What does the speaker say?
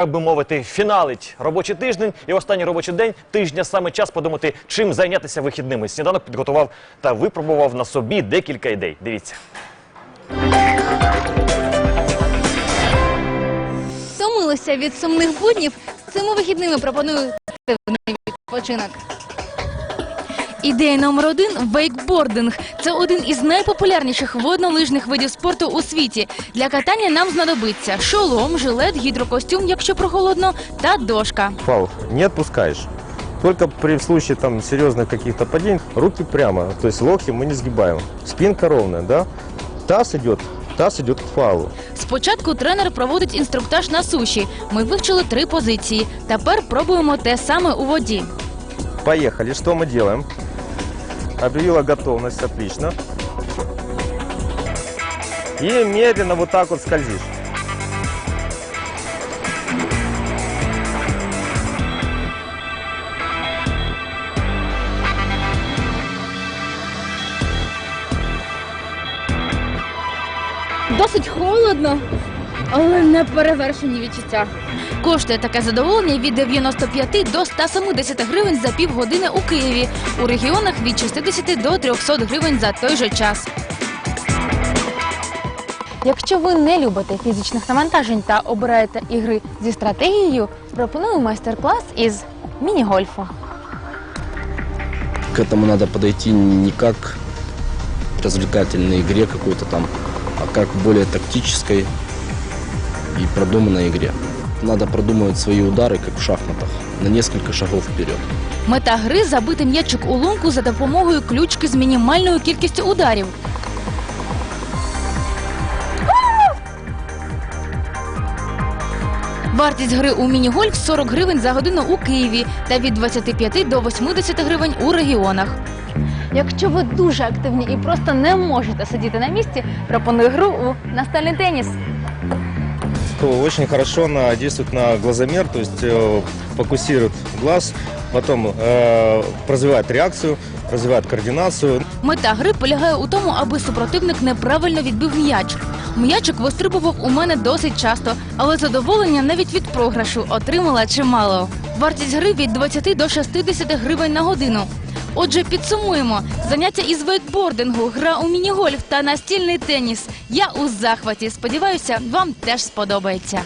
так би мовити, фіналить робочий тиждень і останній робочий день тижня саме час подумати, чим зайнятися вихідними. Сніданок підготував та випробував на собі декілька ідей. Дивіться. Втомилися від сумних буднів. Цими вихідними пропоную активний відпочинок. Ідея номер один вейкбординг. Це один із найпопулярніших воднолижних видів спорту у світі. Для катання нам знадобиться шолом, жилет, гідрокостюм, якщо прохолодно, та дошка. Фал не отпускаешь. Только при случае там серьезных каких-то падений руки прямо, то есть локти мы не сгибаем. Спинка ровная, да? Таз идет, таз идет к фалу. Спочатку тренер проводить інструктаж на суші. Ми вивчили три позиції. Тепер пробуємо те саме у воді. Поехали, что мы делаем? Объявила готовность, отлично. И медленно вот так вот скользишь. Досить холодно, але не перевершені відчуття. Коштує таке задоволення від 95 до 170 гривень за півгодини у Києві. У регіонах від 60 до 300 гривень за той же час. Якщо ви не любите фізичних навантажень та обираєте ігри зі стратегією, пропоную майстер-клас із міні-гольфу. К этому надо подойти не как к развлекательной игре какой-то там, а как к более тактической и продуманной игре. Надо продумывать свои удары, как в шахматах, на несколько шагов вперед. Мета гри забити м'ячик у лунку за допомогою ключки з мінімальною кількістю ударів. Вартість гри у міні-гольф 40 гривень за годину у Києві та від 25 до 80 гривень у регіонах. Якщо ви дуже активні і просто не можете сидіти на місці, пропоную гру у настольний теніс. Очень хорошо она действует на глазомер, то есть э, фокусирует глаз, потом э, развивает реакцию, развивает координацию. Мета гри полягає у тому, аби супротивник неправильно відбив м'яч. М'ячик вистрибував у мене досить часто, але задоволення навіть від програшу отримала чимало. Вартість гри від 20 до 60 гривень на годину. Отже, підсумуємо заняття із вейкбордингу, гра у міні-гольф та настільний теніс. Я у захваті. Сподіваюся, вам теж сподобається.